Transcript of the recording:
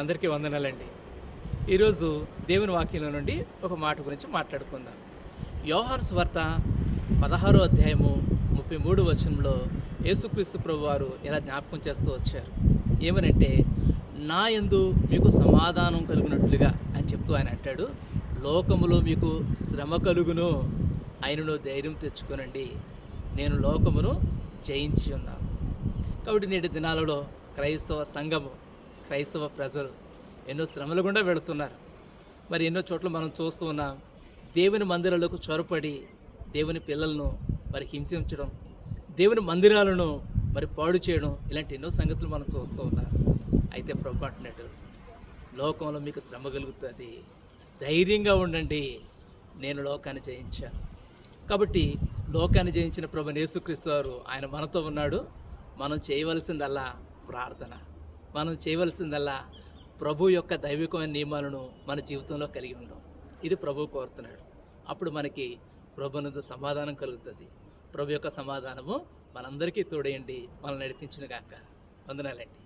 అందరికీ వందనాలండి. ఈరోజు దేవుని వాక్యంలో నుండి ఒక మాట గురించి మాట్లాడుకుందాం. యోహాను స్వార్త పదహారో అధ్యాయము ముప్పై మూడు వచనంలో యేసుక్రీస్తు ప్రభు వారు ఇలా జ్ఞాపకం చేస్తూ వచ్చారు? ఏమనంటే నా యందు మీకు సమాధానం కలుగునట్లుగా అని చెప్తూ ఆయన అంటాడు. లోకములో మీకు శ్రమ కలుగును ఆయనను ధైర్యం తెచ్చుకోనండి. నేను లోకమును జయించి ఉన్నాను. కాబట్టి నేటి దినాలలో క్రైస్తవ సంఘము క్రైస్తవ ప్రజలు ఎన్నో శ్రమలు గుండా వెళుతున్నారు. మరి ఎన్నో చోట్ల మనం చూస్తూ ఉన్నాం. దేవుని మందిరాలకు చొరపడి దేవుని పిల్లలను మరి హింసించడం దేవుని మందిరాలను మరి పాడు చేయడం ఇలాంటి ఎన్నో సంగతులు మనం చూస్తూ ఉన్నాం. అయితే ప్రభు అంటున్నాడు లోకంలో మీకు శ్రమ కలుగుతుంది. ధైర్యంగా ఉండండి. నేను లోకాన్ని జయించాను. కాబట్టి లోకాన్ని జయించిన ప్రభు యేసుక్రీస్తు వారు ఆయన మనతో ఉన్నాడు. మనం చేయవలసిందల్లా ప్రార్థన. మనం చేయవలసిందల్లా ప్రభు యొక్క దైవికమైన నియమాలను మన జీవితంలో కలిగి ఉండడం ఇది ప్రభు కోరుతున్నాడు. అప్పుడు మనకి ప్రభునందు సమాధానం కలుగుతుంది. ప్రభు యొక్క సమాధానము మనందరికీ తోడేయండి మనల్ని నడిపించిన గాక వందనాలండి.